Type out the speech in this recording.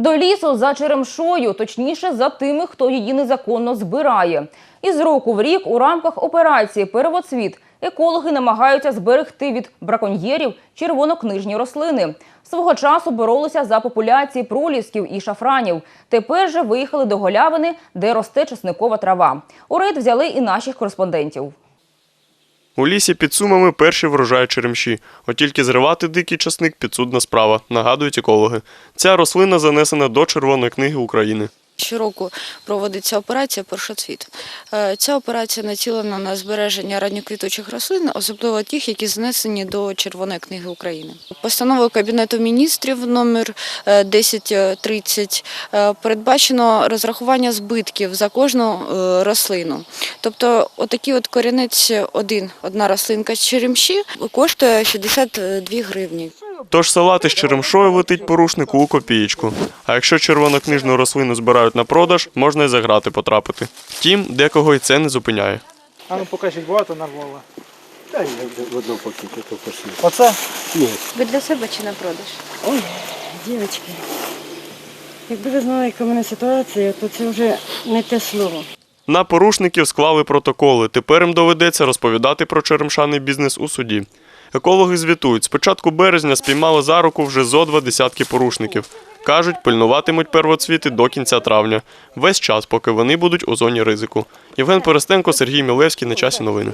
До лісу за черемшою, точніше за тими, хто її незаконно збирає. Із року в рік у рамках операції Первоцвіт екологи намагаються зберегти від браконьєрів червонокнижні рослини. Свого часу боролися за популяції пролісків і шафранів. Тепер же виїхали до голявини, де росте чесникова трава. У рейд взяли і наших кореспондентів. У лісі під Сумами перші врожай черемші. От тільки зривати дикий часник підсудна справа, нагадують екологи. Ця рослина занесена до Червоної книги України. Щороку проводиться операція Першоцвіт. Е, Ця операція націлена на збереження ранньоквітучих рослин, особливо тих, які занесені до Червоної книги України. Постановою Кабінету міністрів номер е, 1030 е, передбачено розрахування збитків за кожну е, рослину. Тобто, отакий от корінець один, одна рослинка черемші коштує 62 гривні. Тож салати з черемшою летить порушнику у копієчку. А якщо червонокнижну рослину збирають на продаж, можна й за грати потрапити. Втім, декого і це не зупиняє. А ну покажіть, багато нарвала. Та ні, в одному пакеті то пошли. Оце? Ні, Ви для себе чи на продаж? Ой, дівчатки, якби ви знали, яка в мене ситуація, то це вже не те слово. На порушників склали протоколи. Тепер їм доведеться розповідати про черемшаний бізнес у суді. Екологи звітують, з початку березня спіймали за руку вже зо два десятки порушників. Кажуть, пильнуватимуть первоцвіти до кінця травня. Весь час, поки вони будуть у зоні ризику. Євген Перестенко, Сергій Мілевський. На часі новини.